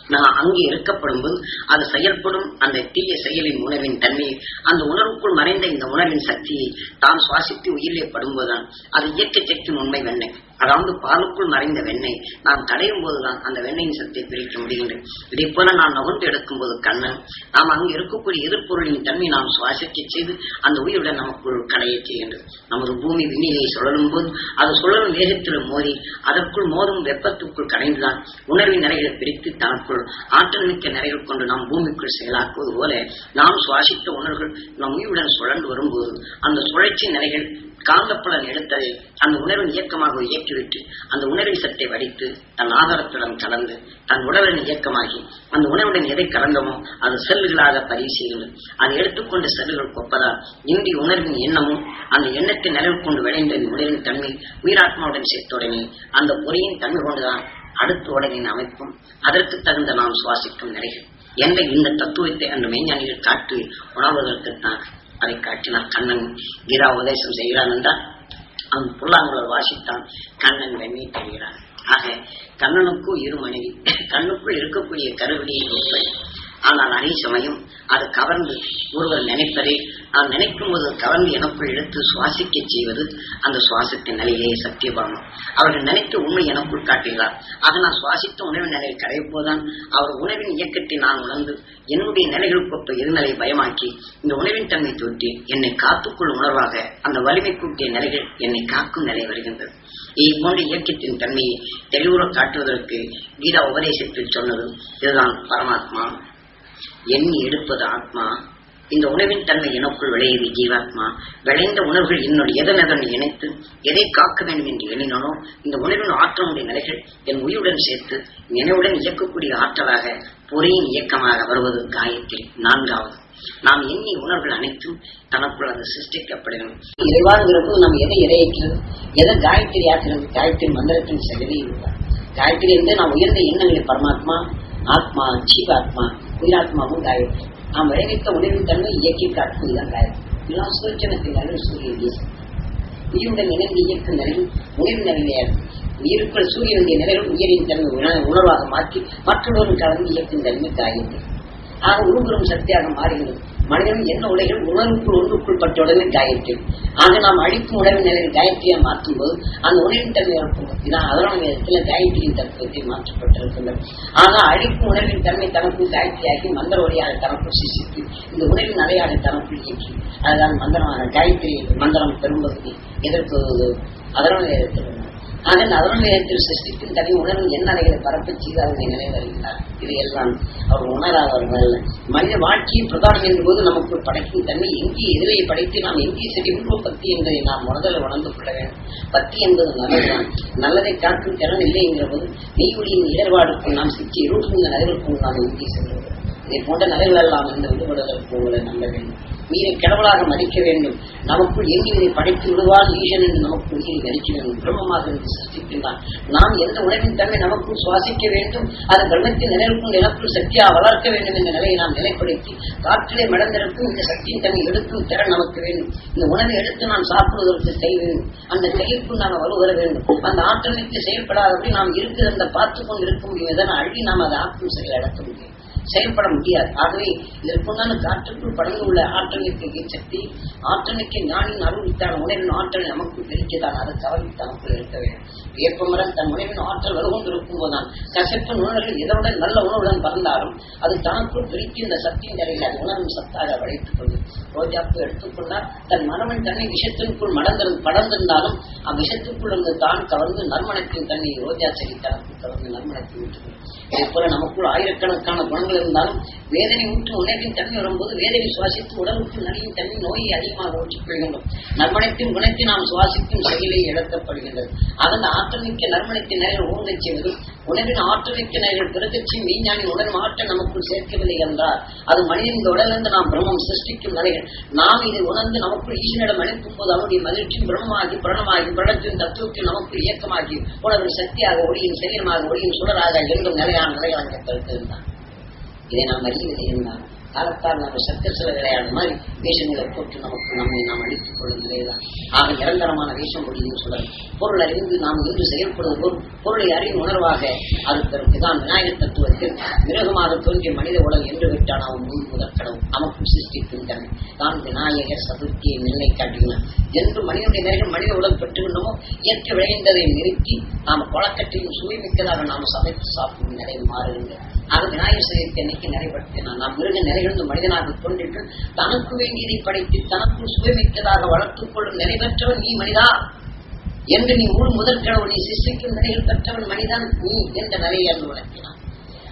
நான் அங்கே இருக்கப்படும் போது அது செயல்படும் அந்த தீய செயலின் உணர்வின் தன்மையை அந்த உணர்வுக்குள் மறைந்த இந்த உணர்வின் சக்தியை தான் சுவாசித்து உயிரிலே படும்போதுதான் அது இயற்கை சக்தியின் உண்மை வெண்ணை அதாவது பாலுக்குள் மறைந்த வெண்ணெய். நாம் தடையும் போதுதான் அந்த வெண்ணெயின் சக்தியை பிரிக்க முடிகின்றது இதே போல நாம் நுகர்ந்து எடுக்கும் போது கண்ணன் நாம் அங்கு இருக்கக்கூடிய எதிர்பொருளின் தன்மை நாம் சுவாசிக்க செய்து அந்த உயிருடன் நமக்குள் கடைய செய்கின்றது. நமது பூமி விண்ணிலே சுழலும் போது அது சுழலும் வேகத்தில் மோதி அதற்குள் மோதும் வெப்பத்துக்குள் கடைந்துதான் உணர்வின் நிறைகளை பிரித்து தனக்குள் ஆற்றல் மிக்க நிறைகள் கொண்டு நாம் பூமிக்குள் செயலாக்குவது போல நாம் சுவாசித்த உணர்வுகள் நம் உயிருடன் சுழன்று வரும்போது அந்த சுழற்சி நிலைகள் காந்தப்புலன் எடுத்ததை அந்த உணர்வின் இயக்கமாக இயக்கிவிட்டு அந்த உணர்வின் சத்தை வடித்து தன் ஆதாரத்துடன் கலந்து தன் உடலின் இயக்கமாகி அந்த உணவுடன் எதை கலந்தமோ அது செல்லுகளாக பதிவு செய்துள்ளது அதை எடுத்துக்கொண்டு செல்லுகள் கொப்பதால் இந்திய உணர்வின் எண்ணமும் அந்த எண்ணத்தை நிலைவு கொண்டு விளைந்த உணர்வின் தன்மை உயிராத்மாவுடன் சேர்த்தவுடனே அந்த பொறியின் தன்மை கொண்டுதான் அடுத்த உடலின் அமைப்பும் அதற்கு தகுந்த நாம் சுவாசிக்கும் நிலைகள். என்ற இந்த தத்துவத்தை அந்த மெய்ஞானிகள் காட்டி உணர்வதற்குத்தான் அதை காட்டினார் கண்ணன் கீதா உபதேசம் செய்கிறான் என்றால் அவன் புல்லாங்குழல் வாசித்தான் கண்ணன் வெண்ணி தருகிறான். ஆக கண்ணனுக்கும் இரு மனைவி கண்ணுக்குள் இருக்கக்கூடிய கருவிலியை ஆனால் அதே சமயம் அது கவர்ந்து ஒருவர் நினைப்பதை நான் நினைக்கும் போது கவர்ந்து எனக்குள் எடுத்து சுவாசிக்க செய்வது அந்த சுவாசத்தின் நிலையிலேயே சத்தியபாமம் அவர்கள் நினைத்த உண்மை எனக்குள் காட்டுகிறார். ஆக நான் சுவாசித்த உணவின் நிலையில் கரைப்போதான் அவர் உணவின் இயக்கத்தை நான் உணர்ந்து என்னுடைய நிலைகளுக்கு ஒப்ப இருநிலை பயமாக்கி இந்த உணவின் தன்மை தொட்டி என்னை காத்துக்குள் உணர்வாக அந்த வலிமை கூட்டிய நிலைகள் என்னை காக்கும் நிலை வருகின்றது. இதுபோன்ற இயக்கத்தின் தன்மையை தெளிவுற காட்டுவதற்கு கீதா உபதேசத்தில் சொன்னது இதுதான் பரமாத்மா. எண்ணி எடுப்பது ஆத்மா. இந்த உணவின் தன்மை எனக்குள் விளையுது ஜீவாத்மா விளைந்த உணர்வுகள் என்னுடைய எதன் இணைத்து எதை காக்க வேண்டும் என்று எண்ணினானோ இந்த உணவின் ஆற்றலுடைய நிலைகள் என் உயிருடன் சேர்த்து நினைவுடன் இயக்கக்கூடிய ஆற்றலாக பொறியின் இயக்கமாக வருவது காயத்ரி நான்காவது. நாம் எண்ணி உணர்வுகள் அனைத்தும் தனக்குள் அது சிருஷ்டிக்கப்படுகிறது இறைவாங்கிற நாம் எதை இறையேற்றது எதை காயத்ரி ஆக்கிறது? காயத்ரி மந்திரத்தின் செயலே இதுதான் காயத்ரி என்று நாம் உயர்ந்த எண்ணங்களை பரமாத்மா ஆத்மா ஜீவாத்மா உயிராத்மாவும் காயத்ரி நாம் விளைவித்த உணர்வு தன்மை இயக்கி காட்டும் இதுதான் காயத்ரி இதெல்லாம் சூரியனத்தின் சூரிய தேசம் உயிருடன் இணைந்து இயக்கும் நிலையில் உயிர் நிலையாக உயிருக்குள் சூரியனுடைய நிலையில் உயிரின் தன்மை உணர்வாக மாற்றி மற்றொருவரும் கலந்து இயக்கும் தன்மை காயத்ரி ஆக உருபுறம் சக்தியாக மாறுகிறது மனிதன் என்ன உலகில் உணர்வுக்குள் ஒன்றுக்குள் பட்ட உடனே காயத்ரி? ஆக நாம் அழிக்கும் உணவின் நிலையில் காயத்ரியை மாற்றும் போது அந்த உணவின் தன்மை இருக்கும் இதான் அதனால வேதத்தில் காயத்ரியின் தத்துவத்தை மாற்றப்பட்டிருக்கிறது ஆக அழிக்கும் உணவின் தன்மை தனக்குள் காயத்ரியாகி மந்திர ஒளியாக தனக்குள் சிசித்து இந்த உணவின் அலையாக தனக்குள் இயக்கி அதுதான் மந்திரமான காயத்ரி மந்திரம் பெரும்பகுதி எதிர்ப்பு அதனால வேதத்தில் ஆக அதனால நேரத்தில் சிருஷ்டிக்கும் தனி உணர்வு என்ன அலைகளை பரப்பச் செய்து அதனை நினைவருகிறார் இது எல்லாம் அவர் உணராதவர்கள். அல்ல மனித வாழ்க்கையின் பிரதானம் என்ற போது நமக்கு படைக்கும் தன்மை எங்கே எதிரை படைத்து நாம் எங்கே செடிவிடுவோம் பக்தி என்பதை நாம் முதல்ல உணர்ந்து கொள்ள வேண்டும். பக்தி என்பது நல்லதுதான். நல்லதை காக்கும் திறன் இல்லை என்கிற போது நெய்வொழியின் இடர்பாடுக்கும் நாம் சிக்கி இருட்டுகின்ற நகர்களுக்கும் நாம் எங்கே செல்வது? இதை போன்ற நகர்கள் எல்லாம் இந்த விடுபடுவதற்கு உங்களை நம்ப வேண்டும். நீரை கடவுளாக மதிக்க வேண்டும். நமக்குள் எங்கி இதை படைத்து விடுவார். ஈசன் என்று நமக்கு உயிரை மதிக்க வேண்டும் பிரம்மமாக இருந்து சிருஷ்டிக்கின்றான் நாம் எந்த உணவின் தன்மை நமக்குள் சுவாசிக்க வேண்டும்? அது பிரம்மத்தின் நிலைக்குள் நிலக்குள் சக்தியாக வளர்க்க வேண்டும் என்ற நிலையை நாம் நிலைப்படுத்தி காற்றிலே மடந்திருக்கும் இந்த சக்தியின் தன்மை எடுக்கும் திறன் நமக்கு வேண்டும். இந்த உணவை எடுத்து நாம் சாப்பிடுவதற்கு செய்ய வேண்டும். அந்த செயலுக்குள் நாம் வலுவர வேண்டும். அந்த ஆற்றலுக்கு செயல்படாதபடி நாம் இருக்கிறத பார்த்து கொண்டு இருக்க முடியும். இதனால் அழி நாம் அதை ஆற்றும் செயல் அடக்க முடியும். செயல்பட முடியாது. ஆகவே இதற்குண்டான காற்றுக்குள் படர்ந்து உள்ள ஆற்றலுக்கு சக்தி ஆற்றலுக்கு ஞானின் அருள்வித்தான உணவின் ஆற்றல் நமக்கு பிரிக்கத்தான் அது கவலை இருக்க வேண்டும். வேப்பமரம் தன் உணவின் ஆற்றல் வருகொண்டு இருக்கும் போதுதான் கசப்பு உணர்வுகள் இதனுடன் நல்ல உணவுடன் பறந்தாலும் அது தனக்குள் பிரித்து இந்த சக்தியின் நிலையில் அது உணரும் சத்தாக வளைத்துக் கொண்டு ரோஜாப்பு எடுத்துக்கொண்டால் தன் மனவன் தன்னை விஷத்திற்குள் மடந்திரு படர்ந்திருந்தாலும் அவ்விஷத்துக்குள் இருந்து தான் கவர்ந்து நறுமணத்தின் தன்னை ரோஜா செடி தனக்கு கவர்ந்து நறுமணத்தை விட்டுக்கொள்ளும் இதே போல நமக்குள் ஆயிரக்கணக்கான குணங்கள் இருந்தாலும் வேதனை ஊற்று உணர்வின் தன்மை வரும்போது வேதனை சுவாசித்து உடல் உடலுக்கு நலியின் தன்மை நோயை அதிகமாக ஊற்றிக் கொள்கின்றோம் நறுமணத்தின் குணத்தை நாம் சுவாசிக்கும் செயலை இழக்கப்படுகின்றது. அதன் ஆற்றமிக்க நர்மணத்தின் நறுமணத்தின் நிலையில் செய்வதும் உணவின் ஆற்றமிக்க மிக்க நிலையில் பிறக்கச்சி உடல் உணர்வு நமக்குள் சேர்க்கவில்லை என்றால் அது மனிதன் உடலிருந்து நாம் பிரம்மம் சிருஷ்டிக்கும் நிலைகள் நாம் இதை உணர்ந்து நமக்குள் ஈசனிடம் அனுப்பும் போது அவருடைய மகிழ்ச்சியும் பிரம்மமாகி பிரணமாகி பிரணத்தின் தத்துவத்தில் நமக்குள் இயக்கமாகி உணவின் சக்தியாக ஒளியின் சரீரமாக ஒளியின் சுடராக என்றும் நிலையான நிலையாக கருத்து இருந்தான் இதை நாம் அறியவில்லை என்றால் காலத்தால் நம்ம சக்கர சில மாதிரி வேஷங்களை போட்டு நமக்கு நம்மை நாம் அழித்துக் கொள்ளும் நிலைதான் ஆக நிரந்தரமான வேஷம் முடியும் சுடர் பொருள் அறிந்து நாம் இன்று செயல்படும் பொருளை அறியும் உணர்வாக அது பிறகுதான் விநாயகர் தத்துவத்தில் மிருகமாக தோன்றிய மனித உடல் என்று விட்டான் அவன் முன் முதற் கடவுள். நமக்கு சிருஷ்டிக்கின்றன தான் விநாயகர் சதுர்த்தியை நிலை காட்டுகிறான் என்று மனிதனுடைய நேரம் மனித உடல் பெற்றுக்கொண்டோமோ இயற்கை விளைந்ததை நிறுத்தி நாம் கொலக்கட்டையும் சுயமிக்கதாக நாம் சமைத்து சாப்பிடும் நிலை மாறுகின்றன ஆக விநாயகர் சதுர்த்தி அன்னைக்கு நிறைவேற்றினான் நாம் மிருக இருந்து மனிதனாக கொண்டிட்டு தனக்கு வேண்டியதை படைத்து தனக்கு சுயமிக்கதாக வளர்த்துக் கொள்ளும் நிலை நீ மனிதா? என்று நீ முழு முதல் கடவுள் நீ சிருஷ்டிக்கும் நிலையில் பெற்றவன் மனிதன் நீ என்ற நிலையை அன்று விளக்கினான்.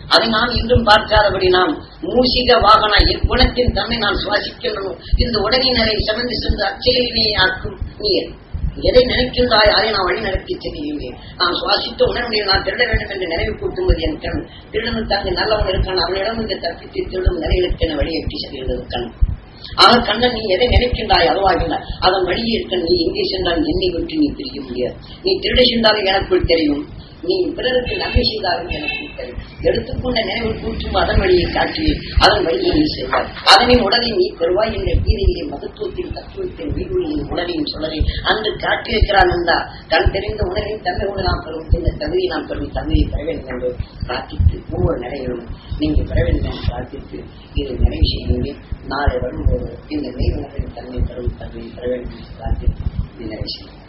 அதை நாம் இன்றும் பார்க்காதபடி நாம் மூசிக வாகன இக்குணத்தின் தன்மை நான் சுவாசிக்கின்றோம் இந்த உடலின் நிலை சமந்து சென்று அச்செயலினை ஆக்கும் நீர். எதை நினைக்கின்றாய்? அதை நான் வழி நடத்தி செல்கிறேன். நான் சுவாசித்த உணர்வுடைய நான் திருட வேண்டும் என்று நினைவு கூட்டும்போது என் கண் திருடனும் தங்க நல்லவன் இருக்கான். அவனிடம் இந்த தப்பித்து திருடும் நிலைகளுக்கென வழியை வழியேற்றி செல்கிறது கண். ஆக கண்ணன் நீ எதை நினைக்கின்றாய்? அதுவாகின்றாய் அதன் வழியே இருக்க நீ எங்கே சென்றால் என்னை விட்டு நீ பிரிக்க முடியாது. நீ திருட சென்றாலும் எனக்குள் தெரியும். நீ பிறருக்கு நன்மை செய்தாலும் எனக்கு தெரியும் எடுத்துக்கொண்ட நினைவு கூற்றும் அதன் வழியை காட்டி அதன் வழியை நீ செய்வார் அதனை உடலை நீ பெறுவாய் என்ற கீதையிலே மகத்துவத்தின் தத்துவத்தின் வீடுகளின் உணவையும் சொல்லலை. அன்று காட்டியிருக்கிறான் என்றா தன் தெரிந்த உணவை தன்மை உணவு நாம் பெறும் இந்த தகுதியை நாம் பெறும் தகுதியை பெற வேண்டும் என்று பிரார்த்தித்து ஒவ்வொரு நிலைகளும் நீங்கள் பெற வேண்டும் என்று பிரார்த்தித்து இதை நிறைவு செய்யுங்கள் நாளை வரும்போது இந்த மெய் உணவின் தன்மை பெறும் தன்மையை பெற வேண்டும் என்று பிரார்த்தித்து இதை நிறைவு செய்யும்